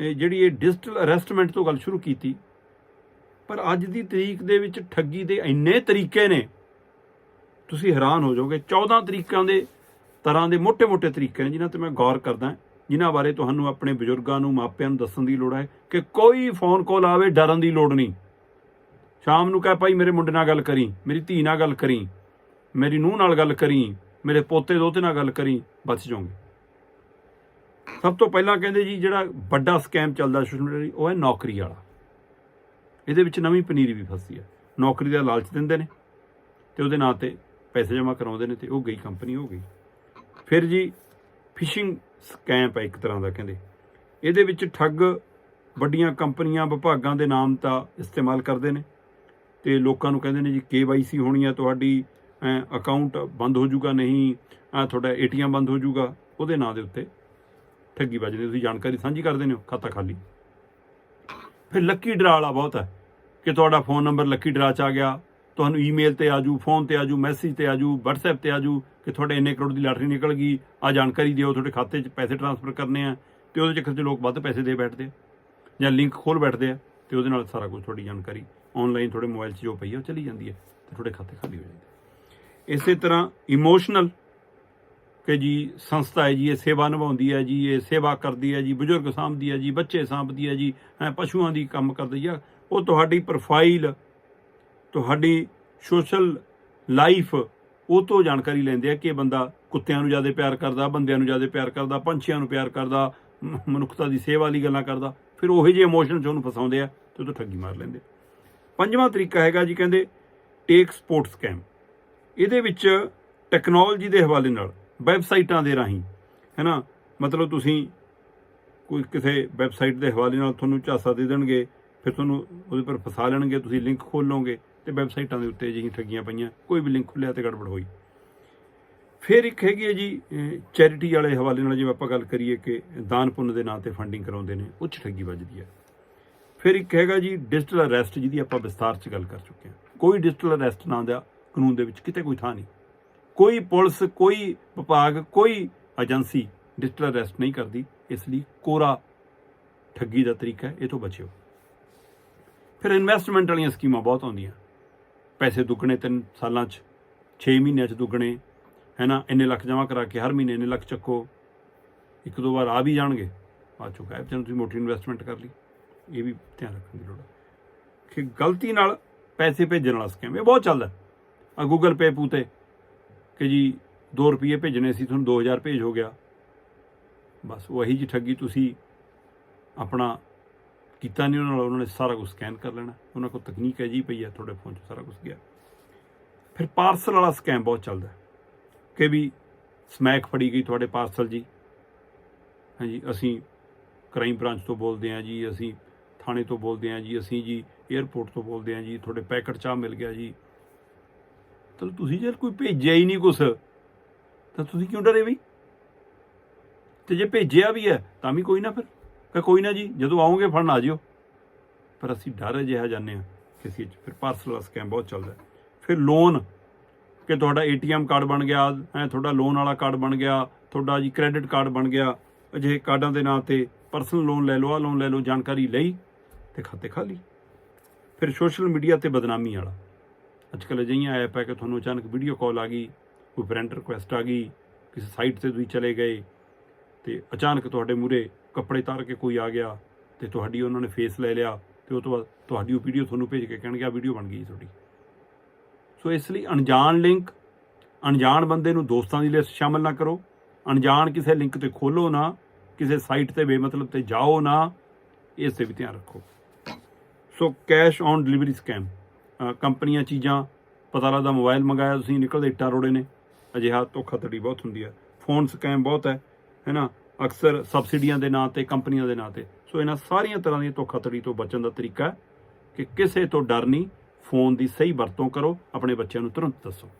ਜਿਹੜੀ ਇਹ ਡਿਜੀਟਲ ਅਰੈਸਟਮੈਂਟ ਤੋਂ ਗੱਲ ਸ਼ੁਰੂ ਕੀਤੀ, ਪਰ ਅੱਜ ਦੀ ਤਰੀਕ ਦੇ ਵਿੱਚ ਠੱਗੀ ਦੇ ਇੰਨੇ ਤਰੀਕੇ ਨੇ, ਤੁਸੀਂ ਹੈਰਾਨ ਹੋ ਜਾਓਗੇ 14 ਤਰੀਕਾਂ ਦੇ ਤਰ੍ਹਾਂ ਦੇ ਮੋٹے-ਮੋٹے ਤਰੀਕੇ ਨੇ, ਜਿਨ੍ਹਾਂ ਤੇ ਮੈਂ ਗੌਰ ਕਰਦਾ, ਜਿਨ੍ਹਾਂ ਬਾਰੇ ਤੁਹਾਨੂੰ ਆਪਣੇ ਬਜ਼ੁਰਗਾਂ ਨੂੰ, ਮਾਪਿਆਂ ਨੂੰ ਦੱਸਣ ਦੀ ਲੋੜ ਹੈ ਕਿ ਕੋਈ ਫੋਨ ਕਾਲ ਆਵੇ, ਡਰਨ ਦੀ ਲੋੜ ਨਹੀਂ। ਸ਼ਾਮ ਨੂੰ ਕਹੇ, ਭਾਈ, ਮੇਰੇ ਮੁੰਡੇ ਨਾਲ ਗੱਲ ਕਰੀ, ਮੇਰੀ ਧੀ ਨਾਲ ਗੱਲ ਕਰੀ, ਮੇਰੀ ਨੂੰਹ ਨਾਲ ਗੱਲ ਕਰੀ, ਮੇਰੇ ਪੋਤੇ ਦੋਤੇ ਨਾਲ ਗੱਲ ਕਰੀ, ਬਚ ਜਾਓਗੇ। ਸਭ ਤੋਂ ਪਹਿਲਾਂ ਕਹਿੰਦੇ ਜੀ, ਜਿਹੜਾ ਵੱਡਾ ਸਕੈਮ ਚੱਲਦਾ ਸੋਸ਼ਲ ਮੀਡੀਆ ਉਹ ਹੈ ਨੌਕਰੀ ਵਾਲਾ। ਇਹਦੇ ਵਿੱਚ ਨਵੀਂ ਪਨੀਰੀ ਵੀ ਫਸੀ ਹੈ। ਨੌਕਰੀ ਦਾ ਲਾਲਚ ਦਿੰਦੇ ਨੇ ਤੇ ਉਹਦੇ ਨਾਂ ਤੇ ਪੈਸੇ ਜਮ੍ਹਾਂ ਕਰਾਉਂਦੇ ਨੇ ਤੇ ਉਹ ਗਈ ਕੰਪਨੀ ਹੋ ਗਈ। ਫਿਰ ਜੀ ਫਿਸ਼ਿੰਗ ਸਕੈਮ ਹੈ ਇੱਕ ਤਰ੍ਹਾਂ ਦਾ ਕਹਿੰਦੇ। ਇਹਦੇ ਵਿੱਚ ਠੱਗ ਵੱਡੀਆਂ ਕੰਪਨੀਆਂ, ਵਿਭਾਗਾਂ ਦੇ ਨਾਮ ਦਾ ਇਸਤੇਮਾਲ ਕਰਦੇ ਨੇ ਤੇ ਲੋਕਾਂ ਨੂੰ ਕਹਿੰਦੇ ਨੇ ਜੀ, KYC ਹੋਣੀ ਹੈ ਤੁਹਾਡੀ ਅਕਾਊਂਟ ਬੰਦ ਹੋ ਜਾਊਗਾ, ਨਹੀਂ ਅਹ ਤੁਹਾਡਾ ATM ਬੰਦ ਹੋ ਜਾਊਗਾ, ਉਹਦੇ ਨਾਂ ਦੇ ਉੱਤੇ ਠੱਗੀ ਵੱਜਦੀ ਤੁਸੀਂ ਜਾਣਕਾਰੀ ਸਾਂਝੀ ਕਰ ਦਿੰਦੇ ਹੋ, ਖਾਤਾ ਖਾਲੀ। ਫਿਰ ਲੱਕੀ ਡਰਾ ਵਾਲਾ ਬਹੁਤ ਹੈ ਕਿ ਤੁਹਾਡਾ ਫੋਨ ਨੰਬਰ ਲੱਕੀ ਡਰਾ ਚ ਆ ਗਿਆ, ਤੁਹਾਨੂੰ ਈਮੇਲ ਤੇ ਆਜੂ ਫੋਨ ਤੇ ਆਜੂ ਮੈਸੇਜ ਤੇ ਆਜੂ, WhatsApp ਤੇ ਆਜੂ ਕਿ ਤੁਹਾਡੇ ਇੰਨੇ ਕਰੋੜ ਦੀ ਲਾਟਰੀ ਨਿਕਲ ਗਈ, ਆ ਜਾਣਕਾਰੀ ਦਿਓ, ਤੁਹਾਡੇ ਖਾਤੇ 'ਚ ਪੈਸੇ ਟ੍ਰਾਂਸਫਰ ਕਰਨੇ ਆ, ਤੇ ਉਹਦੇ ਚੱਕਰ 'ਚ ਲੋਕ ਵੱਧ ਪੈਸੇ ਦੇ ਬੈਠਦੇ ਆ, ਜਾਂ ਲਿੰਕ ਖੋਲ ਬੈਠਦੇ ਆ, ਤੇ ਉਹਦੇ ਨਾਲ ਸਾਰਾ ਕੁਝ ਤੁਹਾਡੀ ਜਾਣਕਾਰੀ ਆਨਲਾਈਨ ਤੁਹਾਡੇ ਮੋਬਾਈਲ 'ਚ ਜੋ ਪਈ ਆ, ਉਹ ਚਲੀ ਜਾਂਦੀ ਹੈ, ਤੇ ਤੁਹਾਡੇ ਖਾਤੇ ਖਾਲੀ ਹੋ ਜਾਂਦੇ ਇਸੇ ਤਰ੍ਹਾਂ ਇਮੋਸ਼ਨਲ ਕਿ ਜੀ ਸੰਸਥਾ ਹੈ ਜੀ, ਇਹ ਸੇਵਾ ਨਿਭਾਉਂਦੀ ਹੈ ਜੀ, ਇਹ ਸੇਵਾ ਕਰਦੀ ਹੈ ਜੀ, ਬਜ਼ੁਰਗ ਸਾਂਭਦੀ ਹੈ ਜੀ, ਬੱਚੇ ਸਾਂਭਦੀ ਹੈ ਜੀ ਹੈਂ ਪਸ਼ੂਆਂ ਦੀ ਕੰਮ ਕਰਦੀ ਆ ਉਹ ਤੁਹਾਡੀ ਪ੍ਰੋਫਾਈਲ ਤੁਹਾਡੀ ਸੋਸ਼ਲ ਲਾਈਫ ਉਹ ਤੋਂ ਜਾਣਕਾਰੀ ਲੈਂਦੇ ਆ ਕਿ ਇਹ ਬੰਦਾ ਕੁੱਤਿਆਂ ਨੂੰ ਜ਼ਿਆਦਾ ਪਿਆਰ ਕਰਦਾ, ਬੰਦਿਆਂ ਨੂੰ ਜ਼ਿਆਦਾ ਪਿਆਰ ਕਰਦਾ, ਪੰਛੀਆਂ ਨੂੰ ਪਿਆਰ ਕਰਦਾ ਮਨੁੱਖਤਾ ਦੀ ਸੇਵਾ ਲਈ ਗੱਲਾਂ ਕਰਦਾ। ਫਿਰ ਉਹੇ ਜਿਹੇ ਇਮੋਸ਼ਨ 'ਚ ਉਹਨੂੰ ਫਸਾਉਂਦੇ ਆ ਤੇ ਉਹ ਤੋਂ ਠੱਗੀ ਮਾਰ ਲੈਂਦੇ। ਪੰਜਵਾਂ ਤਰੀਕਾ ਹੈਗਾ ਜੀ ਕਹਿੰਦੇ ਟੇਕ ਸਪੋਰਟਸ ਕੈਂਪ ਇਹਦੇ ਵਿੱਚ ਟੈਕਨੋਲੋਜੀ ਦੇ ਹਵਾਲੇ ਨਾਲ ਵੈਬਸਾਈਟਾਂ ਦੇ ਰਾਹੀਂ, ਹੈਨਾ? ਮਤਲਬ ਤੁਸੀਂ ਕੋਈ ਕਿਸੇ ਵੈਬਸਾਈਟ ਦੇ ਹਵਾਲੇ ਨਾਲ ਤੁਹਾਨੂੰ ਝਾਸਾ ਦੇ ਦੇਣਗੇ, ਫਿਰ ਤੁਹਾਨੂੰ ਉਹਦੇ ਪਰ ਫਸਾ ਲੈਣਗੇ, ਤੁਸੀਂ ਲਿੰਕ ਖੋਲੋਗੇ ਤੇ ਵੈਬਸਾਈਟਾਂ ਦੇ ਉੱਤੇ ਜਿਹੀ ਠੱਗੀਆਂ ਪਈਆਂ, ਕੋਈ ਵੀ ਲਿੰਕ ਖੁੱਲਿਆ ਤੇ ਗੜਬੜ ਹੋਈ। ਫਿਰ ਇੱਕ ਹੈਗੀ ਹੈ ਜੀ ਚੈਰਿਟੀ ਵਾਲੇ ਹਵਾਲੇ ਨਾਲ ਜਿਵੇਂ ਆਪਾਂ ਗੱਲ ਕਰੀਏ ਕਿ ਦਾਨ ਪੁੰਨ ਦੇ ਨਾਂ ਤੇ ਫੰਡਿੰਗ ਕਰਾਉਂਦੇ ਨੇ, ਉਹ 'ਚ ਠੱਗੀ ਵੱਜਦੀ ਹੈ। ਫਿਰ ਇੱਕ ਹੈਗਾ ਜੀ, ਡਿਜੀਟਲ ਅਰੈਸਟ ਜਿਹਦੀ ਆਪਾਂ ਵਿਸਤਾਰ 'ਚ ਗੱਲ ਕਰ ਚੁੱਕੇ ਹਾਂ। ਕੋਈ ਡਿਜੀਟਲ ਅਰੈਸਟ ਨਾਂ ਦਾ ਕਾਨੂੰਨ ਦੇ ਵਿੱਚ ਕਿਤੇ ਕੋਈ ਥਾਂ ਨਹੀਂ। ਕੋਈ ਪੁਲਿਸ, ਕੋਈ ਵਿਭਾਗ, ਕੋਈ ਏਜੰਸੀ ਡਿਜੀਟਲ ਅਰੈਸਟ ਨਹੀਂ ਕਰਦੀ। ਇਸ ਲਈ ਕੋਰਾ ਠੱਗੀ ਦਾ ਤਰੀਕਾ ਹੈ, ਇਹ ਤੋਂ ਬਚਿਓ। ਫਿਰ ਇਨਵੈਸਟਮੈਂਟ ਵਾਲੀਆਂ ਸਕੀਮਾਂ ਬਹੁਤ ਆਉਂਦੀਆਂ। ਪੈਸੇ ਦੁੱਗਣੇ ਤਿੰਨ ਸਾਲਾਂ 'ਚ 6 ਮਹੀਨਿਆਂ 'ਚ ਦੁੱਗਣੇ ਹੈ ਨਾ ਇੰਨੇ ਲੱਖ ਜਮ੍ਹਾਂ ਕਰਾ ਕੇ ਹਰ ਮਹੀਨੇ ਇੰਨੇ ਲੱਖ ਚੱਕੋ। ਇੱਕ ਦੋ ਵਾਰ ਆ ਵੀ ਜਾਣਗੇ। ਆ ਚੁੱਕਾ ਹੈ ਜਦੋਂ ਤੁਸੀਂ ਮੋਟੀ ਇਨਵੈਸਟਮੈਂਟ ਕਰ ਲਈ। ਇਹ ਵੀ ਧਿਆਨ ਰੱਖਣ ਦੀ ਲੋੜ ਹੈ ਕਿ ਗਲਤੀ ਨਾਲ ਪੈਸੇ ਭੇਜਣ ਵਾਲਾ ਸਕੈਮ ਇਹ ਬਹੁਤ ਚੱਲਦਾ। ਆ ਗੂਗਲ ਪੇ ਪੂਤੇ ਕਿ ਜੀ 2 ਰੁਪਏ ਭੇਜਣੇ ਸੀ, ਤੁਹਾਨੂੰ 2000 ਭੇਜ ਹੋ ਗਿਆ। ਬਸ ਵਹੀ ਜੀ ਠੱਗੀ ਤੁਸੀਂ ਆਪਣਾ ਕੀਤਾ ਨਹੀਂ ਉਹਨਾਂ ਨਾਲ, ਉਹਨਾਂ ਨੇ ਸਾਰਾ ਕੁਝ ਸਕੈਨ ਕਰ ਲੈਣਾ। ਉਹਨਾਂ ਕੋਲ ਤਕਨੀਕ ਹੈ ਜੀ ਪਈ ਹੈ ਤੁਹਾਡੇ ਫੋਨ 'ਚ ਸਾਰਾ ਕੁਝ ਗਿਆ। ਫਿਰ ਪਾਰਸਲ ਵਾਲਾ ਸਕੈਮ ਬਹੁਤ ਚੱਲਦਾ ਕਿ ਵੀ ਸਮੈਕ ਫੜੀ ਗਈ ਤੁਹਾਡੇ ਪਾਰਸਲ ਜੀ। ਹਾਂਜੀ, ਅਸੀਂ ਕ੍ਰਾਈਮ ਬ੍ਰਾਂਚ ਤੋਂ ਬੋਲਦੇ ਹਾਂ ਜੀ, ਅਸੀਂ ਥਾਣੇ ਤੋਂ ਬੋਲਦੇ ਹਾਂ ਜੀ, ਅਸੀਂ ਜੀ 에ਅਰਪੋਰਟ ਤੋਂ ਬੋਲਦੇ ਹਾਂ ਜੀ, ਤੁਹਾਡੇ ਪੈਕਟ ਚਾਹ ਮਿਲ ਗਿਆ ਜੀ। ਤਾਂ ਤੁਸੀਂ ਜੇ ਕੋਈ ਭੇਜਿਆ ਹੀ ਨਹੀਂ ਕੁਛ, ਤਾਂ ਤੁਸੀਂ ਕਿਉਂ ਡਰੇ ਬਈ ਤੇ ਜੇ ਭੇਜਿਆ ਵੀ ਹੈ, ਤਾਂ ਵੀ ਕੋਈ ਨਾ ਫਿਰ। ਕਿ ਕੋਈ ਨਾ ਜੀ, ਜਦੋਂ ਆਓਗੇ ਫੜਨ ਆ ਜਿਓ। ਪਰ ਅਸੀਂ ਡਰ ਜਿਹਾ ਜਾਂਦੇ ਹਾਂ ਕਿਸੇ ਚ ਫਿਰ ਪਾਰਸਲ ਦਾ ਸਕੈਮ ਬਹੁਤ ਚੱਲਦਾ ਫਿਰ ਲੋਨ ਕਿ ਤੁਹਾਡਾ ਏਟੀਐਮ ਕਾਰਡ ਬਣ ਗਿਆ, ਐ ਤੁਹਾਡਾ ਲੋਨ ਵਾਲਾ ਕਾਰਡ ਬਣ ਗਿਆ, ਤੁਹਾਡਾ ਜੀ ਕ੍ਰੈਡਿਟ ਕਾਰਡ ਬਣ ਗਿਆ, ਅਜਿਹੇ ਕਾਰਡਾਂ ਦੇ ਨਾਂ ਤੇ ਪਰਸਨਲ ਲੋਨ ਲੈ ਲਓ ਆ ਲੋਨ ਲੈ ਲਓ, ਜਾਣਕਾਰੀ ਲਈ ਤੇ ਖਾਤੇ ਖਾਲੀ ਫਿਰ ਸੋਸ਼ਲ ਮੀਡੀਆ ਤੇ ਬਦਨਾਮੀ ਵਾਲਾ। ਅੱਜ ਕੱਲ੍ਹ ਅਜਿਹੀਆਂ ਐਪ ਹੈ ਕਿ ਤੁਹਾਨੂੰ ਅਚਾਨਕ ਵੀਡੀਓ ਕਾਲ ਆ ਗਈ, ਕੋਈ ਫਰੈਂਡ ਰਿਕੁਐਸਟ ਆ ਗਈ, ਕਿਸੇ ਸਾਈਟ ਤੇ ਤੁਸੀਂ ਚਲੇ ਗਏ ਤੇ ਅਚਾਨਕ ਤੁਹਾਡੇ ਮੂਰੇ ਕੱਪੜੇ ਤਾਰ ਕੇ ਕੋਈ ਆ ਗਿਆ ਤੇ ਤੁਹਾਡੀ ਉਹਨਾਂ ਨੇ ਫੇਸ ਲੈ ਲਿਆ ਤੇ ਉਹ ਤੋਂ ਬਾਅਦ ਤੁਹਾਡੀ ਉਹ ਵੀਡੀਓ ਤੁਹਾਨੂੰ ਭੇਜ ਕੇ ਕਹਿਣਗੇ ਆ ਵੀਡੀਓ ਬਣ ਗਈ ਤੁਹਾਡੀ। ਸੋ ਇਸ ਲਈ ਅਣਜਾਣ ਲਿੰਕ ਅਣਜਾਣ ਬੰਦੇ ਨੂੰ ਦੋਸਤਾਂ ਦੀ ਲਿਸਟ ਸ਼ਾਮਲ ਨਾ ਕਰੋ। ਅਣਜਾਣ ਕਿਸੇ ਲਿੰਕ ਤੇ ਖੋਲੋ ਨਾ, ਕਿਸੇ ਸਾਈਟ ਤੇ ਬੇਮਤਲਬ ਤੇ ਜਾਓ ਨਾ, ਇਸ ਤੇ ਵੀ ਧਿਆਨ ਰੱਖੋ। So cash on delivery scam ਕੰਪਨੀਆਂ ਚੀਜ਼ਾਂ, ਪਤਾ ਲੱਗਦਾ ਮੋਬਾਈਲ ਮੰਗਾਇਆ ਤੁਸੀਂ, ਨਿਕਲਦੇ ਇੱਟਾਂ ਰੋੜੇ ਨੇ। ਅਜਿਹਾ ਧੋਖਾਧੜੀ ਬਹੁਤ ਹੁੰਦੀ ਹੈ। ਫੋਨ ਸਕੈਮ ਬਹੁਤ ਹੈ ਹੈ ਨਾ? ਅਕਸਰ ਸਬਸਿਡੀਆਂ ਦੇ ਨਾਂ ਤੇ, ਕੰਪਨੀਆਂ ਦੇ ਨਾਂ ਤੇ। ਸੋ ਇਹਨਾਂ ਸਾਰੀਆਂ ਤਰ੍ਹਾਂ ਦੀ ਧੋਖਾਧੜੀ ਤੋਂ ਬਚਣ ਦਾ ਤਰੀਕਾ ਕਿ ਕਿਸੇ ਤੋਂ ਡਰ ਨਹੀਂ, ਫੋਨ ਦੀ ਸਹੀ ਵਰਤੋਂ ਕਰੋ, ਆਪਣੇ ਬੱਚਿਆਂ ਨੂੰ ਤੁਰੰਤ ਦੱਸੋ।